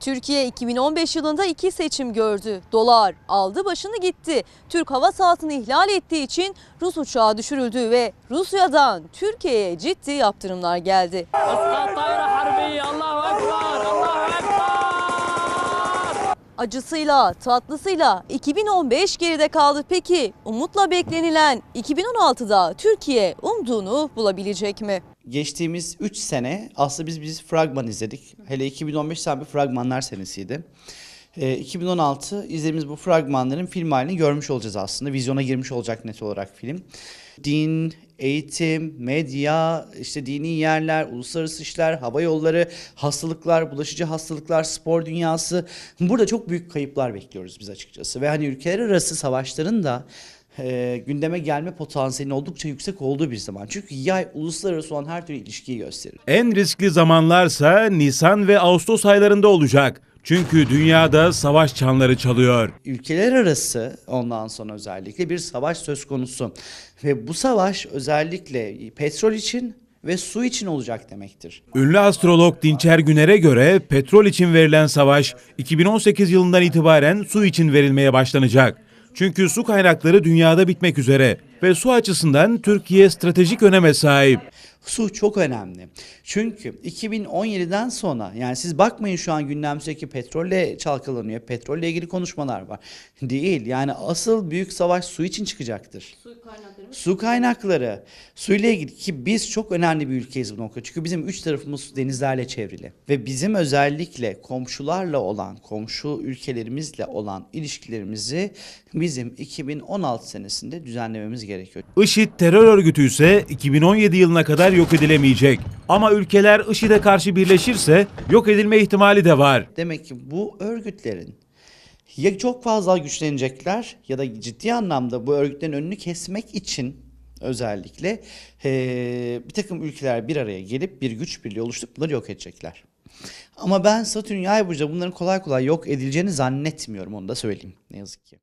Türkiye 2015 yılında iki seçim gördü. Dolar aldı başını gitti. Türk hava sahasını ihlal ettiği için Rus uçağı düşürüldü ve Rusya'dan Türkiye'ye ciddi yaptırımlar geldi. acısıyla, tatlısıyla 2015 geride kaldı. Peki umutla beklenilen 2016'da Türkiye umduğunu bulabilecek mi? Geçtiğimiz 3 sene aslında biz biz fragman izledik. Hele 2015 tam bir fragmanlar senesiydi. Ee, 2016 izlediğimiz bu fragmanların film halini görmüş olacağız aslında. Vizyona girmiş olacak net olarak film. Din, eğitim, medya, işte dini yerler, uluslararası işler, hava yolları, hastalıklar, bulaşıcı hastalıklar, spor dünyası. Burada çok büyük kayıplar bekliyoruz biz açıkçası. Ve hani ülkeler arası savaşların da e, gündeme gelme potansiyelinin oldukça yüksek olduğu bir zaman. Çünkü yay uluslararası olan her türlü ilişkiyi gösterir. En riskli zamanlarsa Nisan ve Ağustos aylarında olacak. Çünkü dünyada savaş çanları çalıyor. Ülkeler arası ondan sonra özellikle bir savaş söz konusu. Ve bu savaş özellikle petrol için ve su için olacak demektir. Ünlü astrolog Dinçer Güner'e göre petrol için verilen savaş 2018 yılından itibaren su için verilmeye başlanacak. Çünkü su kaynakları dünyada bitmek üzere ve su açısından Türkiye stratejik öneme sahip. Su çok önemli. Çünkü 2017'den sonra yani siz bakmayın şu an gündemdeki petrolle çalkalanıyor. Petrolle ilgili konuşmalar var. Değil. Yani asıl büyük savaş su için çıkacaktır. Su kaynakları. Suyla ilgili ki biz çok önemli bir ülkeyiz bu noktada. Çünkü bizim üç tarafımız denizlerle çevrili. Ve bizim özellikle komşularla olan, komşu ülkelerimizle olan ilişkilerimizi bizim 2016 senesinde düzenlememiz gerekiyor. IŞİD terör örgütü ise 2017 yılına kadar yok edilemeyecek. Ama ülkeler IŞİD'e karşı birleşirse yok edilme ihtimali de var. Demek ki bu örgütlerin ya çok fazla güçlenecekler ya da ciddi anlamda bu örgütlerin önünü kesmek için özellikle eee, bir takım ülkeler bir araya gelip bir güç birliği oluşturup bunları yok edecekler. Ama ben Satürn yay burcu bunların kolay kolay yok edileceğini zannetmiyorum onu da söyleyeyim ne yazık ki.